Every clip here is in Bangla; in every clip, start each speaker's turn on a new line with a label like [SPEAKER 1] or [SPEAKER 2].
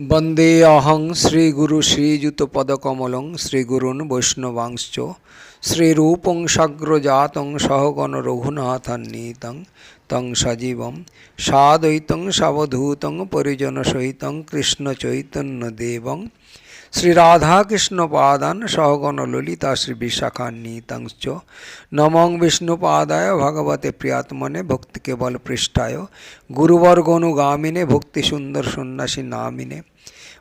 [SPEAKER 1] বন্দে অহং শ্রীগুরু শ্রীযুতপদকমলং শ্রীগুরুন বৈষ্ণবাংশ্চ শ্রীরূপং সাগ্রজাতং সহগণ রঘুনাথান্বিতং তং সজীবম সাদৈতং সাবধূতং পরিজনসহিতং কৃষ্ণচৈতন্যদেবং শ্রীরাধাকৃষ্ণপাদান সহগণ ললিতা শ্রী শ্রীবিশাখান্বিতংশ্চ নমং বিষ্ণুপাদায় ভগবতে প্রিয়াত্মনে ভক্তি কেবল পৃষ্ঠায় গুরুবর্গনুগামিনে ভক্তি সুন্দর সন্ন্যাসী নামিনে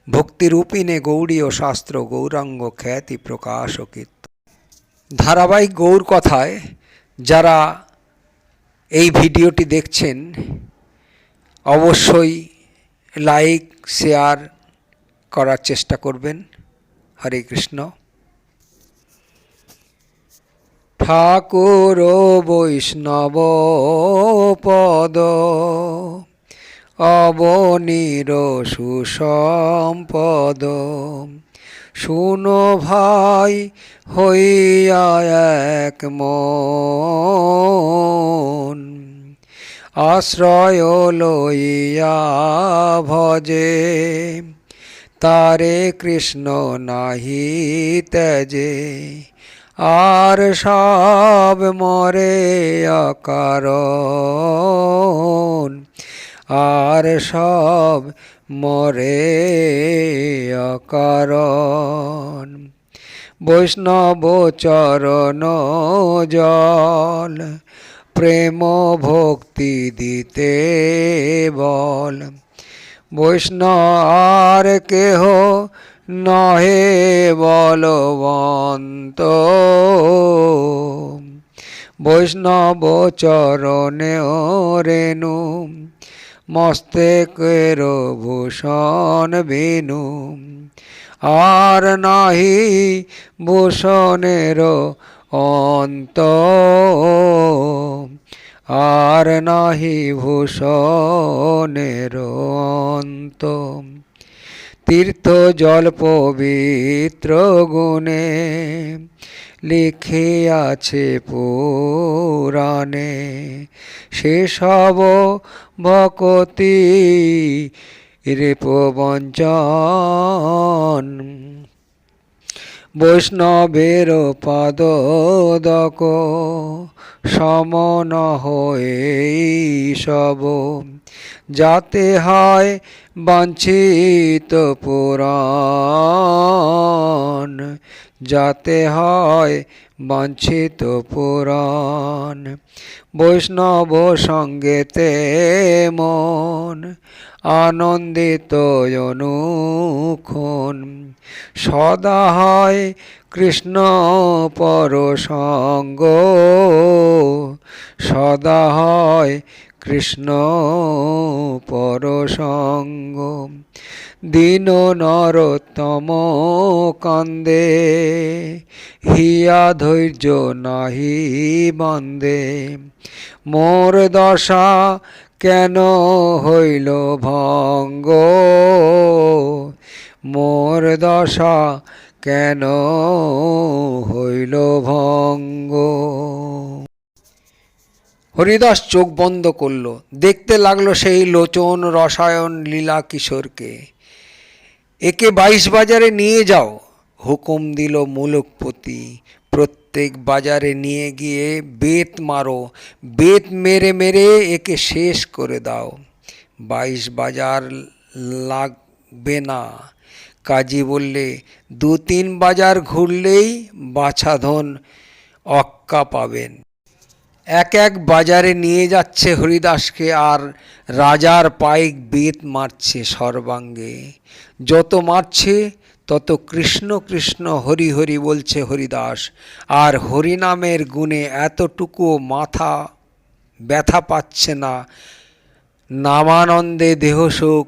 [SPEAKER 1] ভক্তিরূপিণে গৌড়ীয় শাস্ত্র গৌরাঙ্গ খ্যাতি প্রকাশ কীর্ত ধারাবাহিক গৌর কথায় যারা এই ভিডিওটি দেখছেন, অবশ্যই লাইক শেয়ার করার চেষ্টা করবেন। হরে কৃষ্ণ। ঠাকুর বৈষ্ণব পদ, অবনীর সুসম্পদ, শুনো ভাই হইয়া এক মন, আশ্রয় লইয়া ভজে। তারে কৃষ্ণ নাহি তেজে, আর সব মরে অকারণ। আর সব মরে অকারণ। বৈষ্ণব চরণ জল, প্রেম ভক্তি দিতে বল। বৈষ্ণব আর কেহ নহে বলবন্ত। বৈষ্ণব চরণে রেণু মস্তেকের ভূষণ বেনু। আর নাহি ভূষণের অন্ত। আর নাহি ভূষণের অন্ত তীর্থ জল পবিত্র গুণে লিখিয়াছে পুরাণে সেসব ভকতি রেপবঞ্চন। বৈষ্ণবের পাদদক সমন হয়ে সব। যাতে হয় বাঞ্ছিত পুরাণ, যাতে হয় বাঞ্ছিত পুরাণ। বৈষ্ণব সঙ্গেতে মন, আনন্দিত অনুক্ষণ সদা হয় কৃষ্ণ পরসঙ্গ। সদা হয় কৃষ্ণ পরসঙ্গ। দিন নরোত্তম কান্দে, হিয়া ধৈর্য নাহি বান্দে। মোর দশা কেন হইল ভঙ্গ? মোর দশা কেন হইল ভঙ্গ? হরিদাস চোখ বন্ধ করল, দেখতে লাগল সেই লোচন রসায়ন লীলা কিশোরকে। একে বাইশ বাজারে নিয়ে যাও, হুকুম দিল মুলুকপতি। প্রত্যেক বাজারে নিয়ে গিয়ে বেত মারো, বেত মেরে মেরে একে শেষ করে দাও। বাইশ বাজার লাগবে না। কাজী বললে, দু তিন বাজার ঘুরলেই বাছাধন অক্কা পাবেন। এক এক বাজারে নিয়ে যাচ্ছে হরিদাসকে আর রাজার পাইক বেত মারছে সর্বাঙ্গে। যত মারছে, তত কৃষ্ণ কৃষ্ণ হরি হরি বলছে হরিদাস। আর হরিনামের গুণে এতটুকু মাথা ব্যথা পাচ্ছে না। নামানন্দে দেহসুখ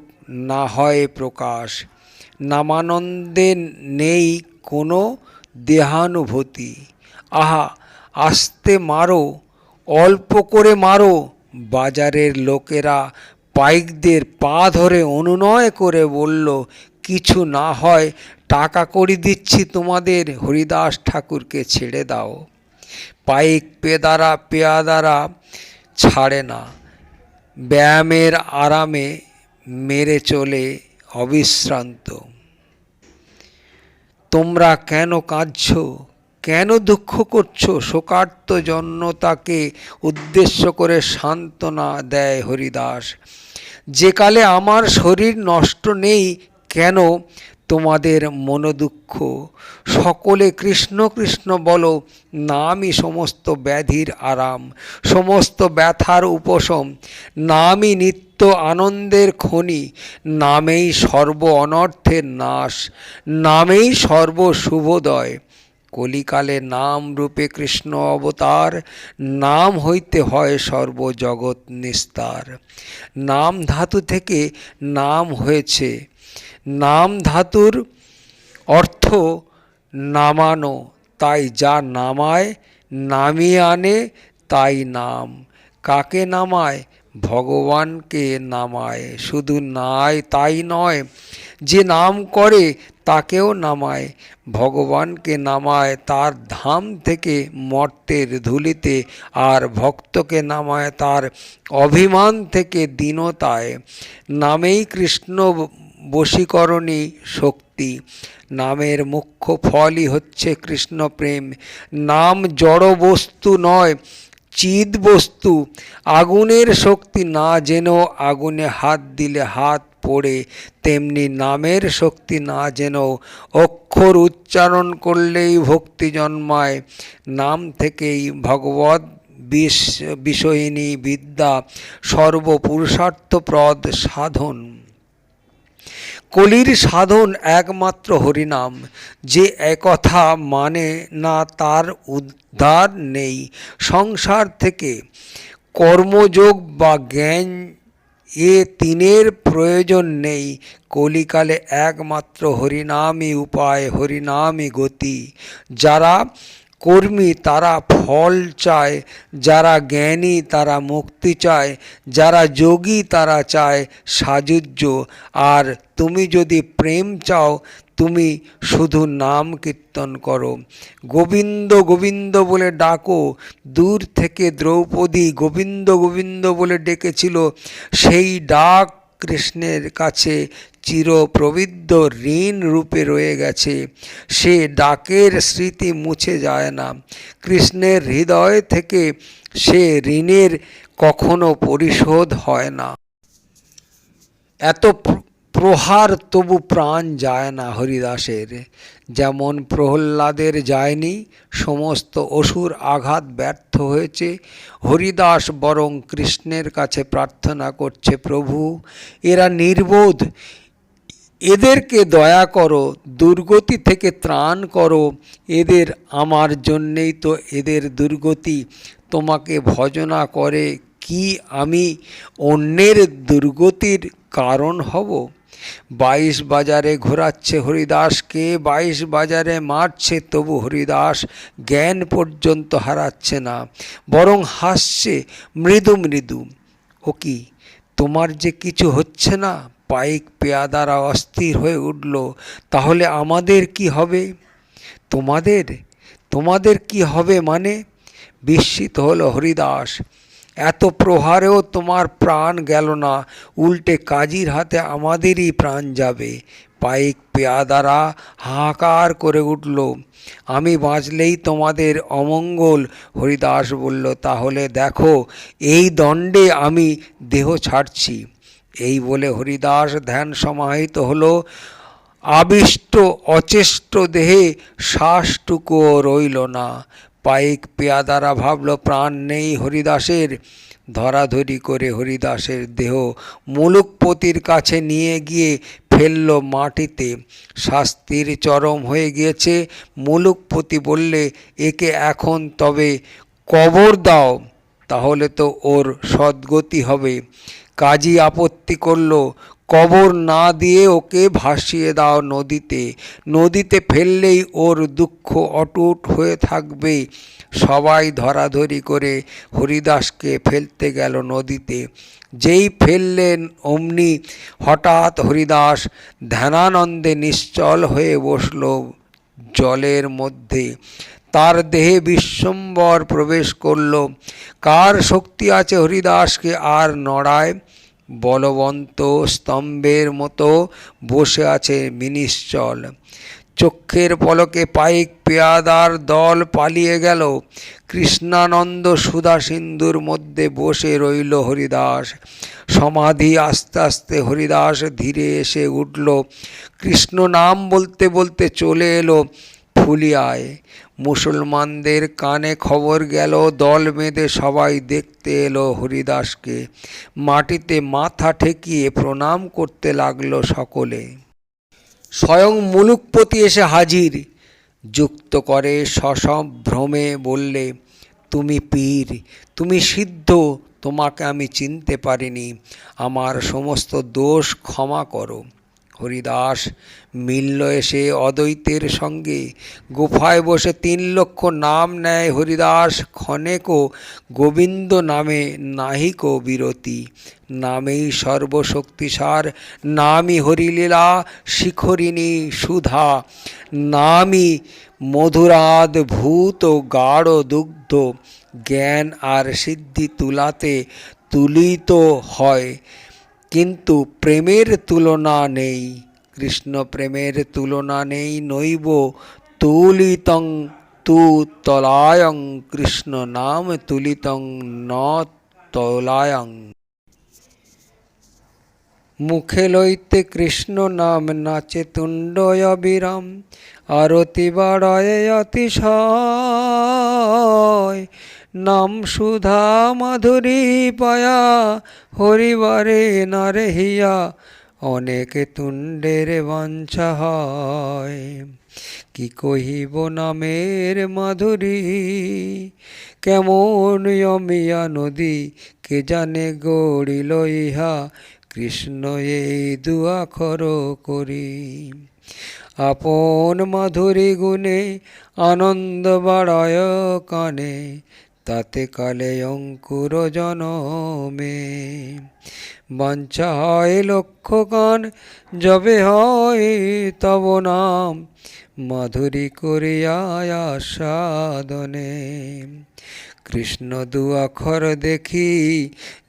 [SPEAKER 1] না হয় প্রকাশ। নামানন্দে নেই কোনো দেহানুভূতি। আহা, আস্তে মারো, অল্প করে মারো, বাজারের লোকেরা পাইকদের পা ধরে অনুনয় করে বলল, কিছু না হয়, টাকা করি দিচ্ছি তোমাদের, হরিদাস ঠাকুরকে ছেড়ে দাও। পাইক পেদারা পেয়াদারা ছাড়ে না। ব্যায়ামের আরামে মেরে চলে অবিশ্রান্ত। তোমরা কেন কাঁদছ? কেন দুঃখ করছ? শোকার্ত জন্যতাকে উদ্দেশ্য করে সান্ত্বনা দেয় হরিদাস। যে কালে আমার শরীর নষ্ট নেই, কেন তোমাদের মনোদুঃখ? সকলে কৃষ্ণ কৃষ্ণ বলো, নামই সমস্ত ব্যাধির আরাম, সমস্ত ব্যথার উপশম, নামই নিত্য আনন্দের খনি, নামেই সর্ব অনর্থের নাশ, নামেই সর্ব শুভোদয়। কলিকালে নাম রূপে কৃষ্ণ অবতার, নাম হইতে হয় সর্বজগৎ নিস্তার। নাম ধাতু থেকে নাম হয়েছে। নাম ধাতুর অর্থ নামানো, তাই যা নামায় নামিয়ে আনে, তাই নাম। কাকে নামায়? ভগবানকে নামায়, শুধু নাই, তাই নয়, যে নাম করে তাকেও নামায়। ভগবানকে নামায়, তার ধাম থেকে মর্তের ধুলিতে, আর ভক্তকে নামায়, তার অভিমান থেকে দীনতায়। নামেই কৃষ্ণ বশীকরণী শক্তি। নামের মুখ্য ফলই হচ্ছে কৃষ্ণ প্রেম নাম জড় বস্তু নয় চিদ বস্তু, আগুনের শক্তি না যেন আগুনে হাত দিলে হাত পড়ে, তেমনি নামের শক্তি না যেন অক্ষর উচ্চারণ করলেই ভক্তি জন্মায়। নাম থেকেই ভগবত বিষ, বিষয়িনী বিদ্যা সর্বপুরুষার্থপ্রদ সাধন। কলির সাধন একমাত্র হরিনাম। যে একথা মানে না তার উদ্ধার নেই। সংসার থেকে কর্মযোগ বা জ্ঞান এ তিনের প্রয়োজন নেই। কলিকালে একমাত্র হরিনামই উপায়, হরিনামই গতি। যারা কর্মী তারা ফল চায়, যারা জ্ঞানী তারা মুক্তি চায়, যারা যোগী তারা চায় সাযুজ্য আর তুমি যদি প্রেম চাও, তুমি শুধু নাম কীর্তন করো। গোবিন্দ গোবিন্দ বলে ডাকো, দূর থেকে দ্রৌপদী গোবিন্দ গোবিন্দ বলে ডেকেছিল, সেই ডাক কৃষ্ণের কাছে চিরপ্রবিদ্ধ ঋণ রূপে রয়ে গেছে। সে ডাকের স্মৃতি মুছে যায় না। কৃষ্ণের হৃদয় থেকে সে ঋণের কখনো পরিশোধ হয় না। এত প্রহার তবু প্রাণ যায় না হরিদাসের। যেমন প্রহ্লাদের যায়নি, সমস্ত অসুর আঘাত ব্যর্থ হয়েছে। হরিদাস বরং কৃষ্ণের কাছে প্রার্থনা করছে, প্রভু, এরা নির্বোধ এদেরকে দয়া করো, দুর্গতি থেকে ত্রাণ করো। এদের আমার জন্যেই তো এদের দুর্গতি। তোমাকে ভজনা করে কি আমি অন্যের দুর্গতির কারণ হব? বাইশ বাজারে ঘোরাচ্ছে হরিদাসকে বাইশ বাজারে মারছে তবু হরিদাস, জ্ঞান পর্যন্ত হারাচ্ছে না, বরং হাসছে মৃদু মৃদু। ও কি, তোমার যে কিছু হচ্ছে না? পাইক পেয়াদারা অস্থির হয়ে উঠল, তাহলে আমাদের কি হবে? তোমাদের? তোমাদের কি হবে মানে? বিস্মিত হলো হরিদাস, এত প্রহারেও তোমার প্রাণ গেল না, উল্টে কাজীর হাতে আমাদেরই প্রাণ যাবে। পাইক পেয়াদারা হাহাকার করে উঠল, আমি বাঁচলেই তোমাদের অমঙ্গল। হরিদাস বলল, তাহলে দেখো, এই দণ্ডে আমি দেহ ছাড়ছি। এই বলে হরিদাস ধ্যান সমাহিত হলো। আবিষ্ট অচেষ্ট দেহে শ্বাসটুকুও রইল না। পাইক পেয়াদারা ভাবল, প্রাণ নেই হরিদাসের। ধরাধরি করে হরিদাসের দেহ মুলুকপতির কাছে নিয়ে গিয়ে ফেলল মাটিতে। শাস্তির চরম হয়ে গিয়েছে। মুলুকপতি বললে, একে এখন তবে কবর দাও, তাহলে তো ওর সদ্গতি হবে। কাজী আপত্তি করল, কবর না দিয়ে ওকে ভাসিয়ে দাও নদীতে। নদীতে ফেললেই ওর দুঃখ অটুট হয়ে থাকবে। সবাই ধরাধরি করে হরিদাসকে ফেলতে গেল নদীতে। যেই ফেললেন অমনি হঠাৎ হরিদাস ধ্যানানন্দে নিশ্চল হয়ে বসল জলের মধ্যে। তার দেহে বিশ্বম্বর প্রবেশ করল। কার শক্তি আছে হরিদাসকে আর নড়ায়? বলবন্ত স্তম্ভের মতো বসে আছে মিনিশ্চল। চক্ষের পলকে পাইক পেয়াদার দল পালিয়ে গেল। কৃষ্ণানন্দ সুধা সিন্ধুর মধ্যে বসে রইল হরিদাস। সমাধি আস্তে আস্তে হরিদাস ধীরে এসে উঠল। কৃষ্ণ নাম বলতে বলতে চলে এলো। ফুলিয়ায়। মুসলমানদের কানে খবর গেল, দল বেঁধে সবাই দেখতে এলো হরিদাসকে। মাটিতে মাথা ঠেকিয়ে প্রণাম করতে লাগল সকলে। স্বয়ং মুলুকপতি এসে হাজির। যুক্ত করে সসম্ভ্রমে বললে, তুমি পীর, তুমি সিদ্ধ, তোমাকে আমি চিনতে পারিনি। আমার সমস্ত দোষ ক্ষমা করো। হরিদাস মিলল এসে অদ্বৈতের সঙ্গে। গুফায় বসে তিন লক্ষ নাম নেয় হরিদাস ক্ষণেকও গোবিন্দ নামে নাহিক বিরতি। নামেই সর্বশক্তিসার, নামই হরিলীলা, শিখরিণী সুধা। নামই মধুরাদ ভূত গাঢ় দুগ্ধ। জ্ঞান আর সিদ্ধি তুলাতে তুলিত হয়। কিন্তু প্রেমের তুলনা নেই, কৃষ্ণ প্রেমের তুলনা নেই, নৈব তুলিতং তু তলায়ং, কৃষ্ণ নাম তুলিতং ন তলায়ং। মুখে লইতে কৃষ্ণ নাম নাচে তুণ্ডয় বিরাম, আরতি বাড়ায় অতিশয়। নাম সুধা মাধুরী পায়া, হরিবারে নারে হিয়া, অনেক তুণ্ডের বাঞ্ছা হয়। কি কহিব নামের মাধুরী? কেমন অমিয়া নদী, কে জানে গড়িল ইহা, কৃষ্ণ এই দুয়াখর করি। আপন মাধুরী গুণে আনন্দ বাড়ায় কানে তাতে কালে অঙ্কুর জনমে। বাঞ্ছা হয় লক্ষ গান যবে হয় তব নাম। মাধুরী করিয়া সাধনে কৃষ্ণ দু আখর দেখি,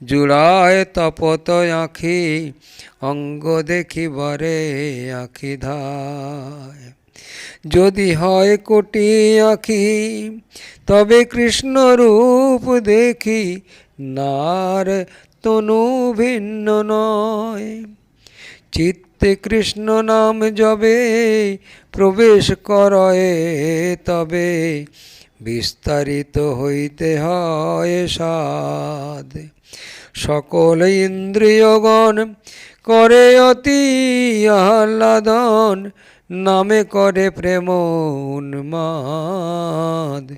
[SPEAKER 1] জুড়ায় তপত আঁখি। অঙ্গ দেখিবারে আঁখি ধায়। যদি হয় কোটি আঁখি, তবে কৃষ্ণ রূপ দেখি নার তনু ভিন্ন নয়। চিত্তে কৃষ্ণ নাম যবে প্রবেশ করয়ে তবে বিস্তারিত হইতে হয় সাদ সকল ইন্দ্রিয়গণ করে অতি আহ্লাদন নামে করে প্রেম উন্মাদ।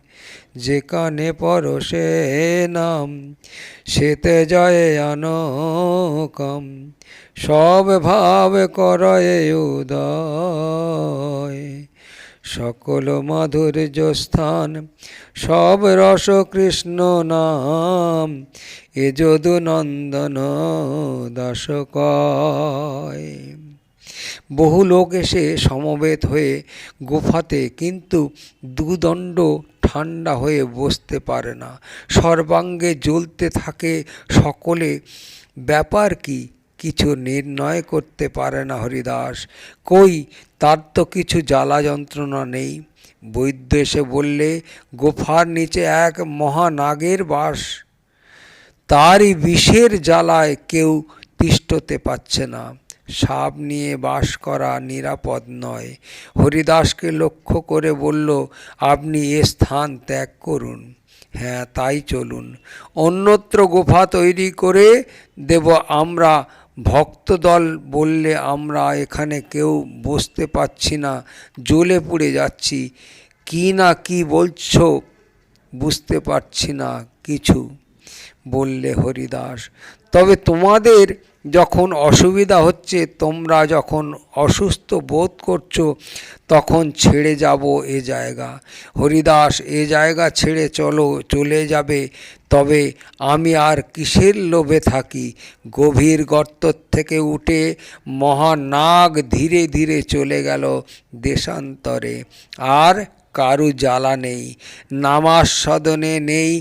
[SPEAKER 1] যে কানে পরশে নাম, সেতে যায় আনকম। সব ভাব করয়ে উদয়। সকল মাধুর্য স্থান, সব রস কৃষ্ণ নাম। এ যদু নন্দন দাস কয়। বহু লোক এসে সমবেত হয়ে গুফাতে, কিন্তু দুদণ্ড ঠান্ডা হয়ে বসতে পারে না। সর্বাঙ্গে জ্বলতে থাকে সকলে। ব্যাপার কি? কিছু নির্ণয় করতে পারে না হরিদাস। কই? তার তো কিছু জ্বালা যন্ত্রণা নেই। বৈদ্য এসে বললে, গোফার নিচে এক মহানাগের বাস। তারই বিষের জ্বালায় কেউ তিষ্ঠতে পাচ্ছে না। সাপ নিয়ে বাস করা নিরাপদ নয়। হরিদাসকে লক্ষ্য করে বলল, আপনি এ স্থান ত্যাগ করুন। হ্যাঁ তাই চলুন। অন্যত্র গোফা তৈরি করে দেব আমরা। ভক্তদল বললে, আমরা এখানে কেউ বসতে পাচ্ছি না। জ্বলে পুড়ে যাচ্ছি। কি না কি বলছো? বুঝতে পারছি না কিছু। বললে হরিদাস, তবে তোমাদের যখন অসুবিধা হচ্ছে, তোমরা যখন অসুস্থ বোধ করছ, তখন ছেড়ে যাব এ জায়গা। হরিদাস, এ জায়গা ছেড়ে চলো, চলে যাবে। তবে আমি আর কিসের লোভে থাকি? গভীর গর্ত থেকে উঠে মহানাগ ধীরে ধীরে চলে গেল দেশান্তরে। আর কারু জ্বালা নেই নামাস্বাদনে নেই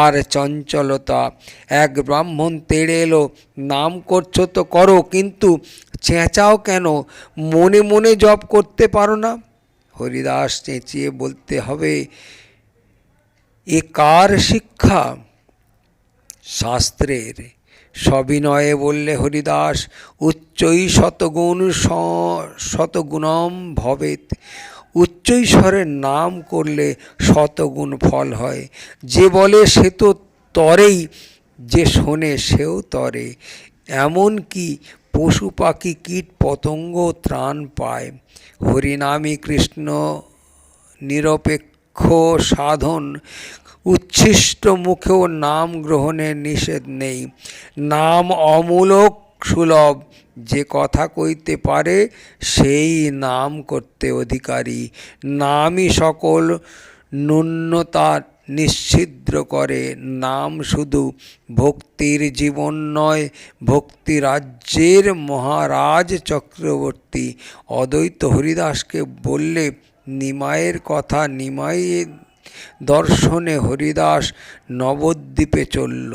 [SPEAKER 1] আর চঞ্চলতা। এক ব্রাহ্মণ তেড়ে এলো, নাম করছ তো করো, কিন্তু চেঁচাও কেন? মনে মনে জপ করতে পারো না? হরিদাস চেঁচিয়ে বলতে হবে, এ কার শিক্ষা? শাস্ত্রের। সবিনয়ে বললে হরিদাস উচ্চই শতগুণ শতগুণম ভবেত উচ্চৈশ্বরের নাম করলে শতগুণ ফল হয়। যে বলে সে তো তরেই, যে শোনে সেও তরে। এমন কি পশু পাখি কীট পতঙ্গ ত্রাণ পায়? হরিনামী কৃষ্ণ নিরপেক্ষ সাধন। উচ্ছিষ্ট মুখেও নাম গ্রহণের নিষেধ নেই। নাম অমূলক সুলভ যে কথা কইতে পারে, সেই নাম করতে অধিকারী। নামই সকল ন্যূনতা নিশ্ছিদ্র করে। নাম শুধু ভক্তির জীবন নয়, ভক্তি রাজ্যের মহারাজ চক্রবর্তী। অদ্বৈত হরিদাসকে বললে নিমায়ের কথা নিমাইয়ের দর্শনে হরিদাস নবদ্বীপে চলল।